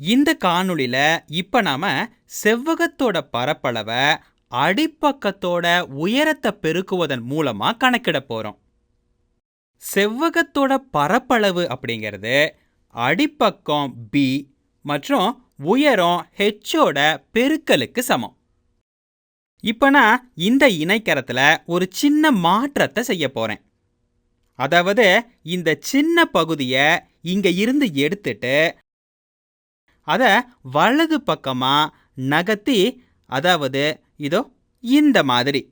இந்த காணொளியில இப்ப நாம செவ்வகத்தோட பரப்பளவை அடிப்பக்கத்தோட உயரத்தை பெருக்குவதன் மூலமா கணக்கிட போறோம். செவ்வகத்தோட பரப்பளவு அப்படிங்கிறது அடிப்பக்கம் பி மற்றும் உயரம் ஹெச்சோட பெருக்கலுக்கு சமம். இப்ப நான் இந்த இணைக்கரத்துல ஒரு சின்ன மாற்றத்தை செய்ய போறேன். அதாவது இந்த சின்ன பகுதியை இங்க இருந்து எடுத்துட்டு அத வலது பக்கமா நகர்த்தி அதாவது இதோ இந்த மாதிரி.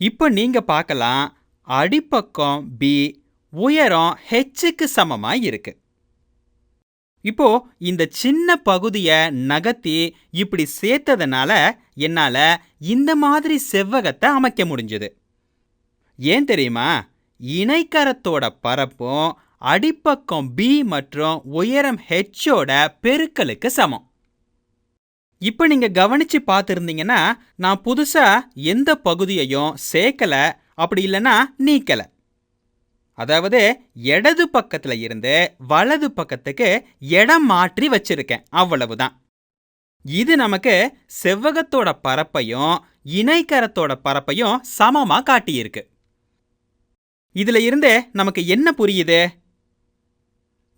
இப்போ நீங்க பார்க்கலாம் அடிப்பக்கம் பி உயரம் ஹெச்சுக்கு சமமா இருக்கு. இப்போ இந்த சின்ன பகுதியை நகர்த்தி இப்படி சேர்த்ததுனால என்னால் இந்த மாதிரி செவ்வகத்தை அமைக்க முடிஞ்சது. ஏன் தெரியுமா? இணைக்கரத்தோட பரப்பும் அடிப்பக்கம் பி மற்றும் உயரம் ஹெச்சோட பெருக்கலுக்கு சமம். இப்போ நீங்க கவனிச்சு பார்த்துருந்தீங்கன்னா நான் புதுசா எந்த பகுதியையும் சேர்க்கல அப்படி இல்லைன்னா நீக்கல. அதாவது இடது பக்கத்துல இருந்து வலது பக்கத்துக்கு இடம் மாற்றி வச்சிருக்கேன் அவ்வளவுதான். இது நமக்கு செவ்வகத்தோட பரப்பையும் இணைக்கரத்தோட பரப்பையும் சமமா காட்டியிருக்கு. இதுல இருந்து நமக்கு என்ன புரியுது?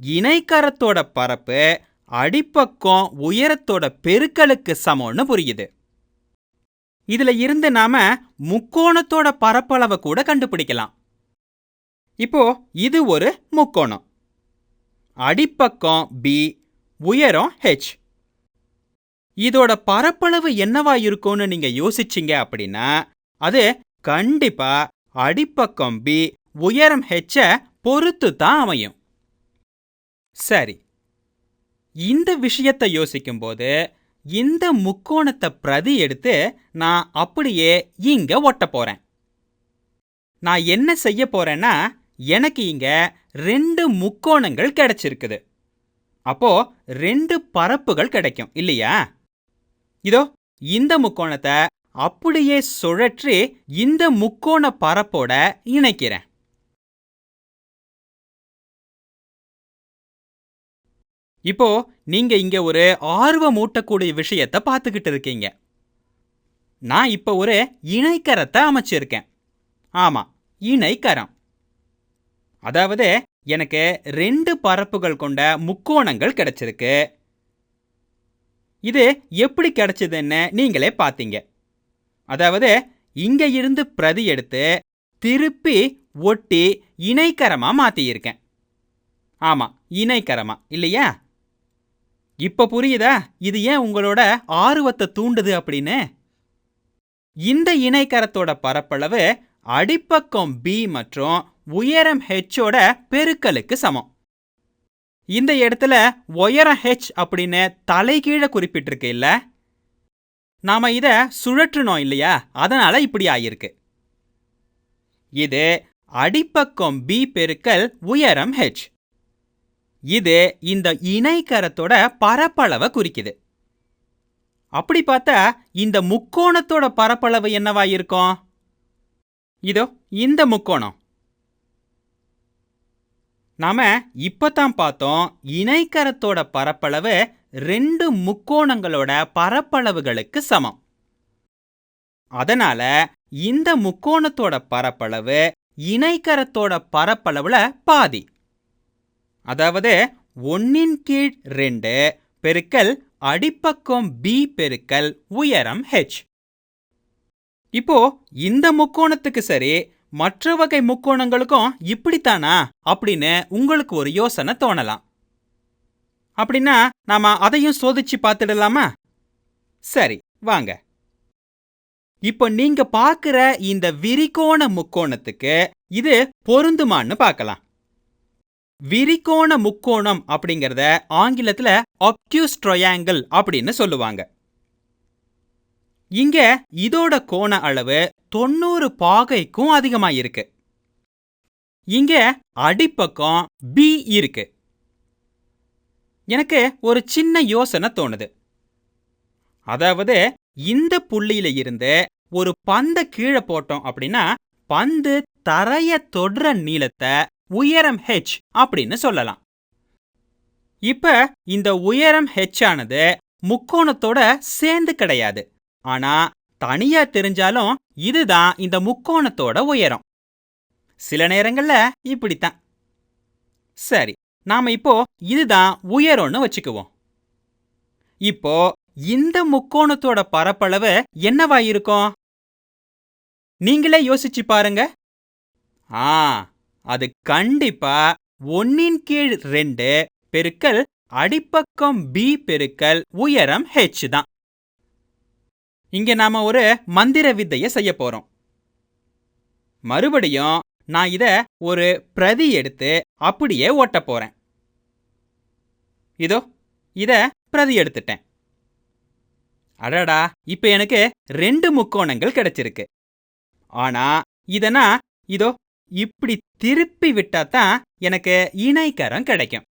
இணைக்கரத்தோட பரப்பு அடிப்பக்கம் உயரத்தோட பெருக்கலுக்கு சமம்னு புரியுது. இதுல இருந்து நாம முக்கோணத்தோட பரப்பளவை கூட கண்டுபிடிக்கலாம். இப்போ இது ஒரு முக்கோணம். அடிப்பக்கம் பி உயரம் ஹெச் இதோட பரப்பளவு என்னவா இருக்கும்னு நீங்க யோசிச்சீங்க அப்படின்னா அது கண்டிப்பா அடிப்பக்கம் பி உயரம் ஹெச்ச பொறுத்து தான் அமையும். சரி. இந்த விஷயத்தை யோசிக்கும்போது இந்த முக்கோணத்தை பிரதி எடுத்து நான் அப்படியே இங்க ஒட்ட போறேன். நான் என்ன செய்ய போறேன்னா எனக்கு இங்க ரெண்டு முக்கோணங்கள் கிடைச்சிருக்குது. அப்போ ரெண்டு பரப்புகள் கிடைக்கும் இல்லையா? இதோ இந்த முக்கோணத்தை அப்படியே சுழற்றி இந்த முக்கோண பரப்போட இணைக்கிறேன். இப்போ நீங்க இங்க ஒரு ஆர்வமூட்டக்கூடிய விஷயத்தை பார்த்துக்கிட்டு இருக்கீங்க. நான் இப்போ ஒரு இணைக்கரத்தை அமைச்சிருக்கேன். ஆமாம் இணைக்கரம். அதாவது எனக்கு ரெண்டு பரப்புகள் கொண்ட முக்கோணங்கள் கிடைச்சிருக்கு. இது எப்படி கிடைச்சதுன்னு நீங்களே பார்த்தீங்க. அதாவது இங்க இருந்து பிரதி எடுத்து திருப்பி ஒட்டி இணைக்கரமாக மாற்றியிருக்கேன் ஆமாம் இணைக்கரமா இல்லையா? இப்ப புரியுதா? இது ஏன் உங்களோட ஆர்வத்தை தூண்டுது அப்படின்னு? இந்த இணைக்கரத்தோட பரப்பளவு அடிப்பக்கம் பி மற்றும் உயரம் ஹெச்சோட பெருக்கலுக்கு சமம். இந்த இடத்துல உயரம் ஹெச் அப்படின்னு தலைகீழ குறிப்பிட்டிருக்கு இல்ல நாம இத சுழற்றுனோம் இல்லையா? அதனால இப்படி ஆயிருக்கு. இது அடிப்பக்கம் பி பெருக்கல் உயரம் ஹெச் இது இந்த இணைக்கரத்தோட பரப்பளவை குறிக்குது. அப்படி பார்த்தா இந்த முக்கோணத்தோட பரப்பளவு என்னவா இருக்கும்? இதோ இந்த முக்கோணம். நாம இப்பதான் பார்த்தோம் இணைக்கரத்தோட பரப்பளவு ரெண்டு முக்கோணங்களோட பரப்பளவுகளுக்கு சமம். அதனால இந்த முக்கோணத்தோட பரப்பளவு இணைக்கரத்தோட பரப்பளவுல பாதி. அதாவது ஒன்னின் கீழ் ரெண்டு பெருக்கல் அடிப்பக்கம் பி பெருக்கல் உயரம் ஹெச் இப்போ இந்த முக்கோணத்துக்கு சரி மற்ற வகை முக்கோணங்களுக்கும் இப்படித்தானா அப்படின்னு உங்களுக்கு ஒரு யோசனை தோணலாம். அப்படின்னா நாம அதையும் சோதிச்சு பார்த்துடலாமா? சரி வாங்க. இப்போ நீங்க பார்க்குற இந்த விரிகோண முக்கோணத்துக்கு இது பொருந்துமான்னு பார்க்கலாம். விரிகோண முக்கோணம் அப்படிங்கறத ஆங்கிலத்துல அப்டியூஸ் ட்ரொயாங்கிள் அப்படின்னு சொல்லுவாங்க. இங்க இதோட கோண அளவு தொண்ணூறு பாகைக்கும் அதிகமா இருக்கு. இங்க அடிப்பக்கம் பி இருக்கு. எனக்கு ஒரு சின்ன யோசனை தோணுது. அதாவது இந்த புள்ளியில இருந்து ஒரு பந்தை கீழே போட்டோம் அப்படின்னா பந்து தரைய தொடுற நீளத்தை உயரம் ஹெச் அப்படின்னு சொல்லலாம். இப்ப இந்த உயரம் ஹெச் ஆனது முக்கோணத்தோட சேர்ந்து கிடையாது. ஆனா தனியா தெரிஞ்சாலும் இதுதான் இந்த முக்கோணத்தோட உயரம். சில நேரங்கள்ல இப்படித்தான். சரி நாம இப்போ இதுதான் உயரம்னு வச்சுக்குவோம். இப்போ இந்த முக்கோணத்தோட பரப்பளவு என்னவா இருக்கும் நீங்களே யோசிச்சு பாருங்க. ஆ அது கண்டிப்பா ஒன்னின் கீழ் ரெண்டு பெருக்கல் அடிப்பக்கம் பி பெருக்கல் உயரம் ஹெச் தான். இங்க நாம ஒரு மந்திர வித்தைய செய்ய போறோம். மறுபடியும் நான் இத ஒரு பிரதி எடுத்து அப்படியே ஓட்ட போறேன். இதோ இத பிரதி எடுத்துட்டேன். அடடா இப்ப எனக்கு ரெண்டு முக்கோணங்கள் கிடைச்சிருக்கு. ஆனா இத நான் இதோ இப்படி திருப்பி விட்டா தான் எனக்கு இணைக்கரம் கிடைக்கும்.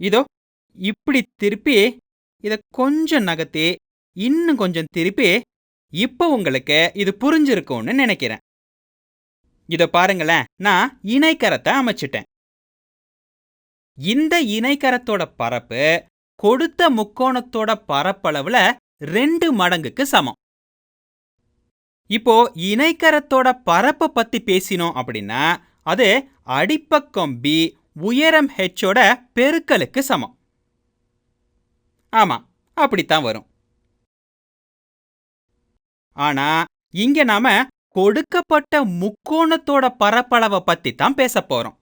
இதோ இப்படி திருப்பி இத கொஞ்சம் நகர்த்தி இன்னும் கொஞ்சம் திருப்பி இப்போ உங்களுக்கு இது புரிஞ்சிருக்கும்னு நினைக்கிறேன். இத பாருங்களேன் நான் இணைக்கரத்தை அமைச்சிட்டேன். இந்த இணைக்கரத்தோட பரப்பு கொடுத்த முக்கோணத்தோட பரப்பளவுல ரெண்டு மடங்குக்கு சமம். இப்போ இணைக்கரத்தோட பரப்பை பத்தி பேசினோம் அப்படின்னா அது அடிப்பக்கம் பி உயரம் ஹெச்சோட பெருக்கலுக்கு சமம். ஆமா அப்படித்தான் வரும். ஆனா இங்க நாம கொடுக்கப்பட்ட முக்கோணத்தோட பரப்பளவை பத்தி தான் பேச போறோம்.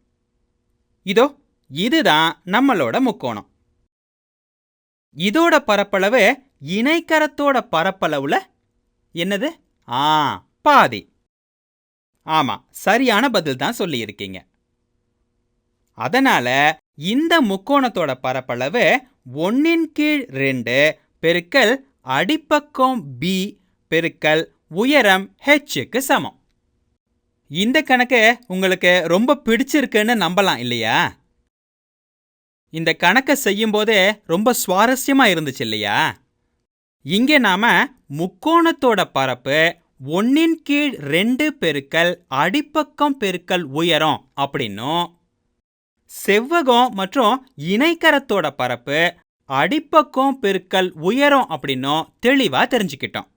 இதோ இதுதான் நம்மளோட முக்கோணம். இதோட பரப்பளவு இணைக்கரத்தோட பரப்பளவுல என்னது? ஆ பாதி. ஆமாம் சரியான பதில் தான் சொல்லியிருக்கீங்க. அதனால இந்த முக்கோணத்தோட பரப்பளவு ஒன்னின் கீழ் ரெண்டு பெருக்கல் அடிப்பக்கம் பி பெருக்கல் உயரம் ஹெச்சுக்கு சமம். இந்த கணக்கு உங்களுக்கு ரொம்ப பிடிச்சிருக்குன்னு நம்பலாம் இல்லையா? இந்த கணக்கை செய்யும்போதே ரொம்ப சுவாரஸ்யமாக இருந்துச்சு இல்லையா? இங்கே நாம் முக்கோணத்தோட பரப்பு ஒன்னின் கீழ் ரெண்டு பெருக்கல் அடிப்பக்கம் பெருக்கல் உயரம் அப்படின்னும். செவ்வகம் மற்றும் இணைக்கரத்தோட பரப்பு அடிப்பக்கம் பெருக்கல் உயரம் அப்படின்னும் தெளிவாக தெரிஞ்சுக்கிட்டோம்.